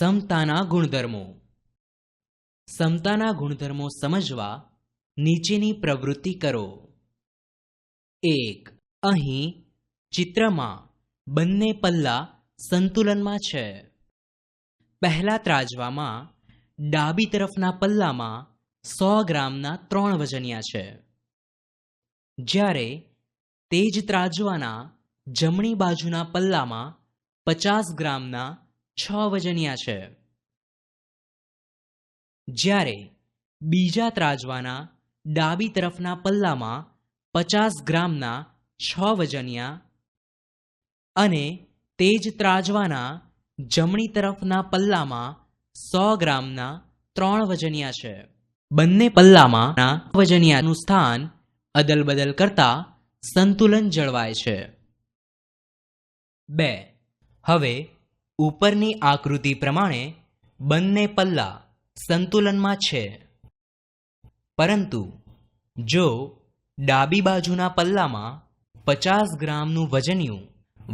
સમતાના ગુણધર્મો. સમતાના ગુણધર્મો સમજવા નીચેની પ્રવૃત્તિ કરો. એક, અહીં ચિત્રમાં બંને પલ્લા સંતુલનમાં છે. પહેલા ત્રાજવામાં ડાબી તરફના પલ્લામાં સો ગ્રામના ત્રણ વજનિયા છે. જ્યારે તે જ ત્રાજવાના જમણી બાજુના પલ્લામાં પચાસ ગ્રામના છ વજનિયા છે. જ્યારે બીજા ત્રાજવાના ડાબી તરફના પલ્લામાં પચાસ ગ્રામના છ વજનિયા અને તે જ ત્રાજવાના જમણી તરફના પલ્લામાં સો ગ્રામના ત્રણ વજનિયા છે. બંને પલ્લામાં વજનિયાનું સ્થાન અદલ બદલ કરતા સંતુલન જળવાય છે. બે. હવે ઉપરની આકૃતિ પ્રમાણે બંને પલ્લા સંતુલનમાં છે. પરંતુ જો ડાબી બાજુના પલ્લામાં પચાસ ગ્રામનું વજનિયું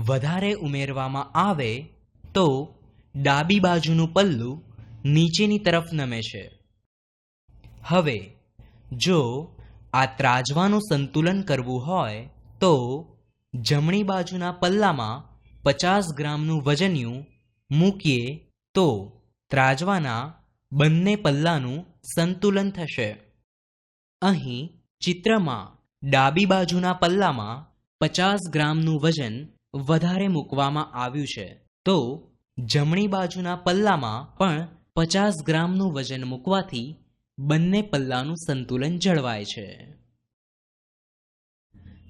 વધારે ઉમેરવામાં આવે, તો ડાબી બાજુનું પલ્લું નીચેની તરફ નમે છે. હવે, જો આ ત્રાજવાનું સંતુલન કરવું હોય, તો જમણી બાજુના પલ્લામાં પચાસ ગ્રામનું વજનિયું મૂકીએ તો ત્રાજવાના બંને પલ્લાનું સંતુલન થશે. અહીં ચિત્રમાં ડાબી બાજુના પલ્લામાં પચાસ ગ્રામનું વજન વધારે મૂકવામાં આવ્યું છે. તો જમણી બાજુના પલ્લામાં પણ પચાસ ગ્રામનું વજન મૂકવાથી બંને પલ્લાનું સંતુલન જળવાય છે.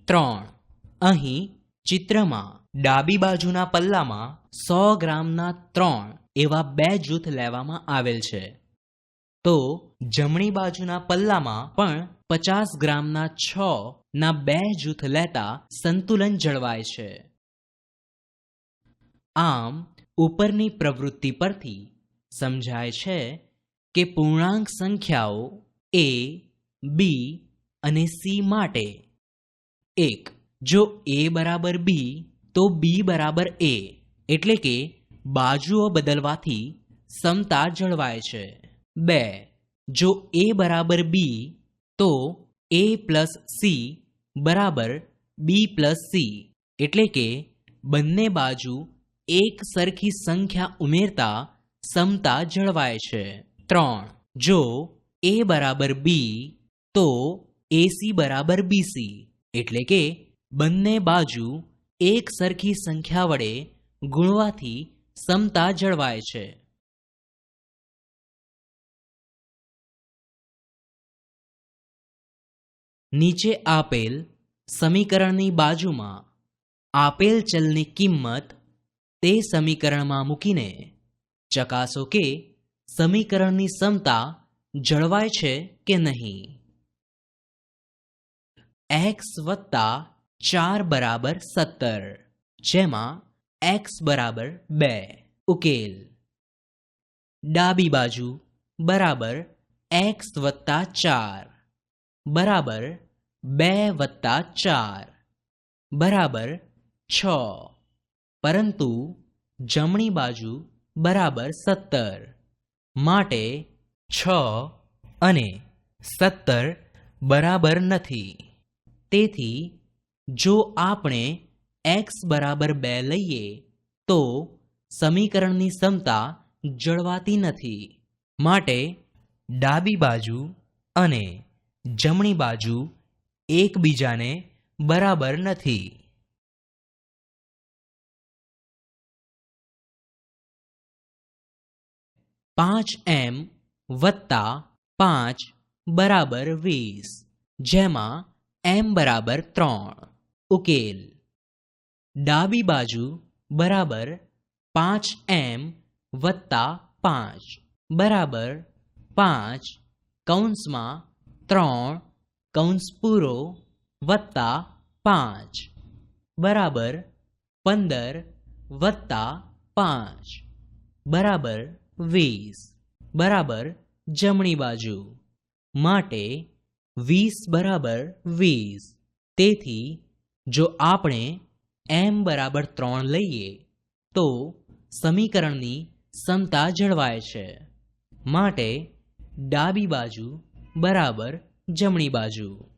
ત્રણ. અહીં ચિત્રમાં ડાબી બાજુના પલ્લામાં સો ગ્રામના ત્રણ એવા બે જૂથ લેવામાં આવેલ છે. તો જમણી બાજુના પલ્લામાં પણ પચાસ ગ્રામના છ ના બે જૂથ લેતા સંતુલન જળવાય છે. આમ ઉપરની પ્રવૃત્તિ પરથી સમજાય છે કે પૂર્ણાંક સંખ્યાઓ એ, બી અને સી માટે એક. જો એ બરાબર બી તો બી બરાબર એ એટલે કે બાજુઓ બદલવાથી સમતા જળવાય છે. બે, જો એ બરાબર બી તો એ પ્લસ સી બરાબર બી પ્લસ સી એટલે કે બંને બાજુ એક સરખી સંખ્યા ઉમેરતા સમતા જળવાય છે. ત્રણ, જો એ બરાબર બી તો એસી બરાબર બીસી એટલે કે બંને બાજુ એક સરખી સંખ્યા વડે ગુણવાથી સમતા જળવાય છે. નીચે આપેલ સમીકરણની બાજુમાં આપેલ ચલની કિંમત તે સમીકરણમાં મૂકીને ચકાસો કે સમીકરણની સમતા જળવાય છે કે નહીં. એક્સ વત્તા ચાર બરાબર સત્તર, જેમાં એક્સ બરાબર બે. ઉકેલ. ડાબી બાજુ બરાબર એક્સ વત્તા ચાર, બરાબર બે વત્તા ચાર, બરાબર છ. પરંતુ જમણી બાજુ બરાબર સત્તર, માટે છ અને સત્તર બરાબર નથી. તેથી જો આપણે એક્સ બરાબર બે લઈએ, તો સમીકરણની સમતા જળવાતી નથી. માટે ડાબી બાજુ અને જમણી બાજુ એકબીજાને બરાબર નથી. પાંચ એમ વત્તા પાંચ બરાબર વીસ, જેમાં એમ બરાબર ત્રણ. ઉકેલ. ડાબી બાજુ બરાબર પાંચ એમ વત્તા પાંચ. બરાબર પાંચ કૌંસમાં ત્રણ કૌંસ પૂરો વત્તા પાંચ. બરાબર પંદર વત્તા પાંચ. બરાબર વીસ. બરાબર જમણી બાજુ માટે વીસ બરાબર વીસ. તેથી જો આપણે એમ બરાબર ત્રણ લઈએ, તો સમીકરણની સમતા જળવાય છે. માટે ડાબી બાજુ બરાબર જમણી બાજુ.